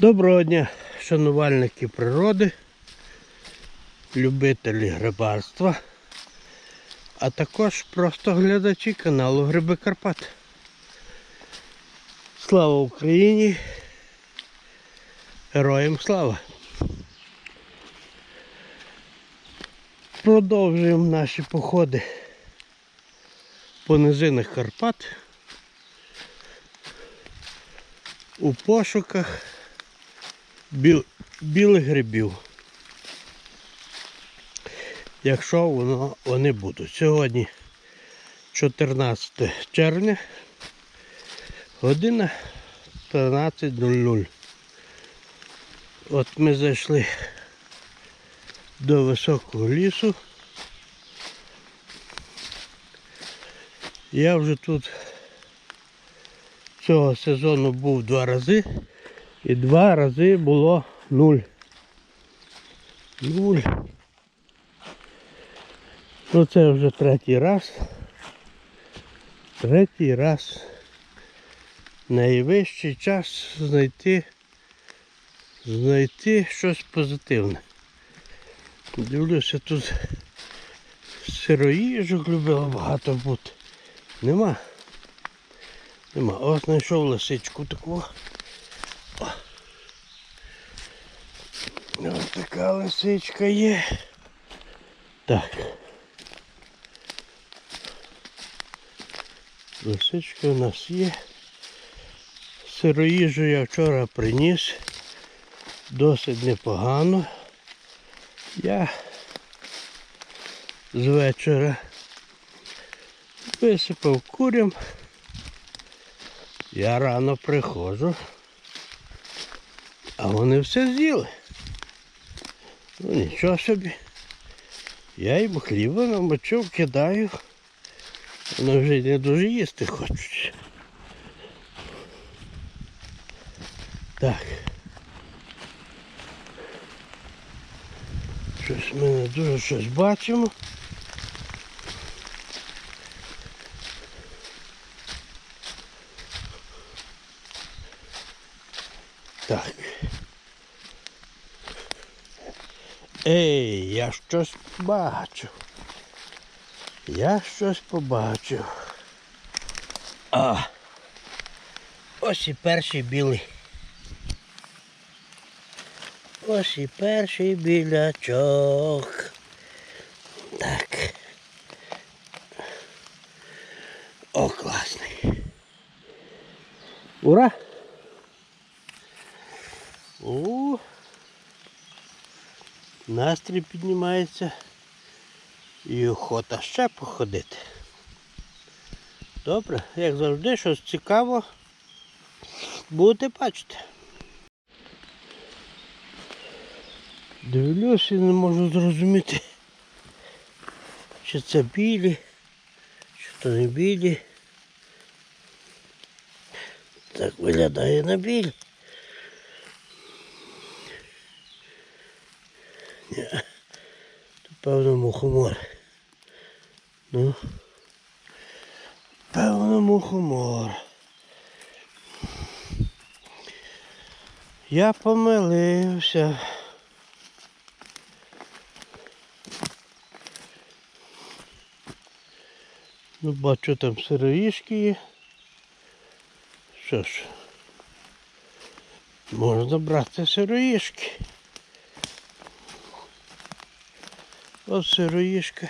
Доброго дня, шанувальники природи, любителі грибарства, а також просто глядачі каналу Гриби Карпат. Слава Україні! Героям слава! Продовжуємо наші походи по низинах Карпат у пошуках біл, білих грибів. Якщо воно, вони будуть. Сьогодні 14 червня, година 13.00. От ми зайшли до високого лісу. Я вже тут цього сезону був два рази. І два рази було нуль. Нуль. Ну це вже третій раз. Третій раз. Найвищий час знайти знайти щось позитивне. Дивлюся, тут сироїжок любила багато бути. Нема. Нема. Ось знайшов лисичку таку. Ось така лисичка є. Так. Лисичка у нас є. Сироїжу я вчора приніс. Досить непогано. Я з вечора висипав курям. Я рано приходжу, а вони все з'їли. Ну нічого собі. Я їм хліба намочив, кидаю. Вони вже не дуже їсти хочуть. Так. Щось ми не дуже щось бачимо. Так. Ей, я щось бачу. Я щось побачив. А. Ось і перший білий. Ось і перший білячок. Так. О, класний. Ура! О, настрій піднімається і охота ще походити. Добре, як завжди, щось цікаво. Будете бачити. Дивлюся і не можу зрозуміти, чи це білі, чи то не білі. Так виглядає на білі. Ні. То певно мухомор. Ну. Певно мухомор. Я помилився. Ну, бачу там сироїшки є. Що ж, можна брати сироїшки. Ось сироїшка.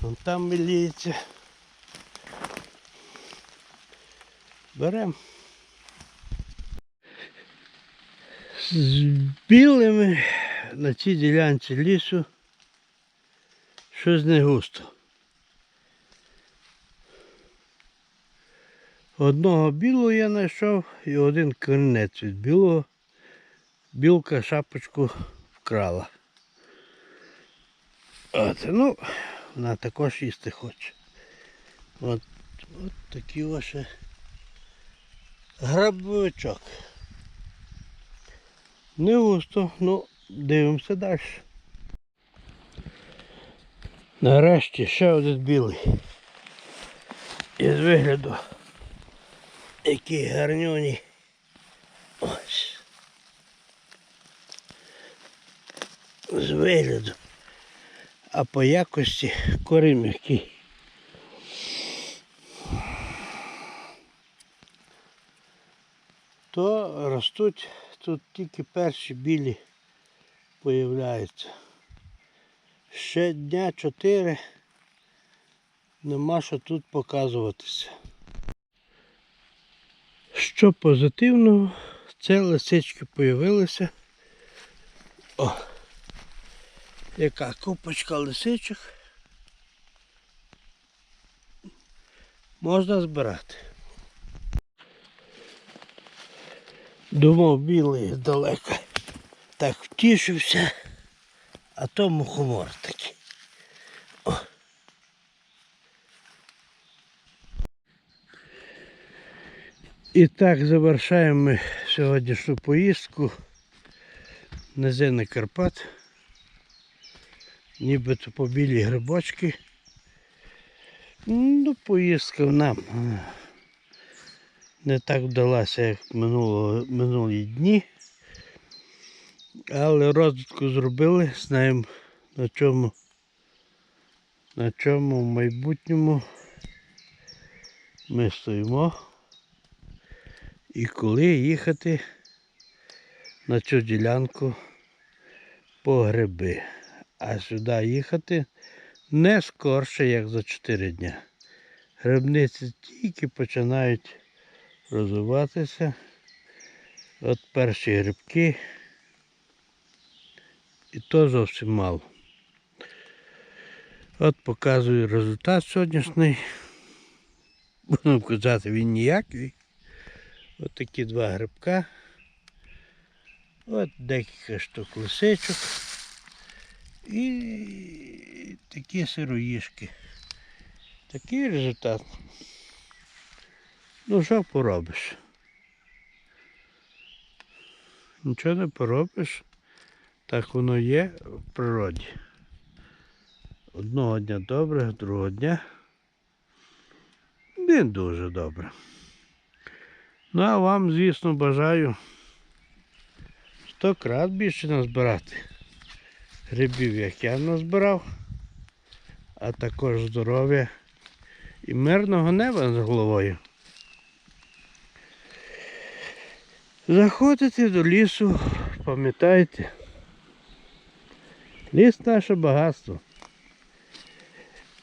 Вон там міліється. Берем. З білими на цій ділянці лісу щось не густо. Одного білого я знайшов і один корінець від білого. Білка шапочку вкрала. От, ну, вона також їсти хоче. От, от такий ваше грабовичок. Не густо, ну дивимося далі. Нарешті ще один білий. Із вигляду. Які гарнюні. Ось. З вигляду. А по якості корим який. То ростуть тут тільки перші білі появляються. Ще дня чотири нема що тут показуватися. Що позитивного, це лисички появилися. О! Яка купочка лисичок. Можна збирати. Думав білий далеко. Так втішився, а то мухомор такий. О. І так завершаємо ми сьогоднішню поїздку низини Карпат. Нібито по білі грибочки. Ну, поїздка нам не так вдалася, як минуло, минулі дні. Але розвідку зробили, знаємо на чому, на чому в майбутньому ми стоїмо. І коли їхати на цю ділянку по гриби. А сюди їхати не скорше, як за 4 дні. Грибниці тільки починають розвиватися. От перші грибки. І то зовсім мало. От показую результат сьогоднішній. Будемо казати, він ніякий. От такі два грибка. От декілька штук лисичок. І такі сироїшки. Такий результат. Ну що поробиш? Нічого не поробиш. Так воно є в природі. Одного дня добре, другого дня не дуже добре. Ну а вам, звісно, бажаю сто крат більше назбирати грибів, як я назбирав, а також здоров'я і мирного неба над головою. Заходите до лісу, пам'ятайте, ліс наше багатство.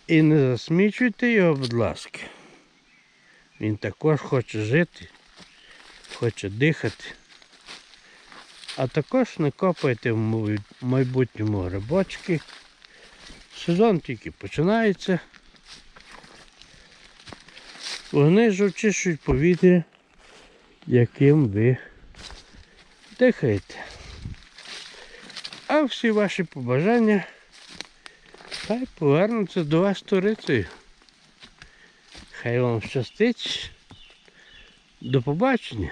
І не засмічуйте його, будь ласка. Він також хоче жити, хоче дихати. А також не копайте в майбутньому грибочки. Сезон тільки починається. Вони ж очищують повітря, яким ви дихаєте. А всі ваші побажання хай повернуться до вас сторицею. Хай вам щастить. До побачення.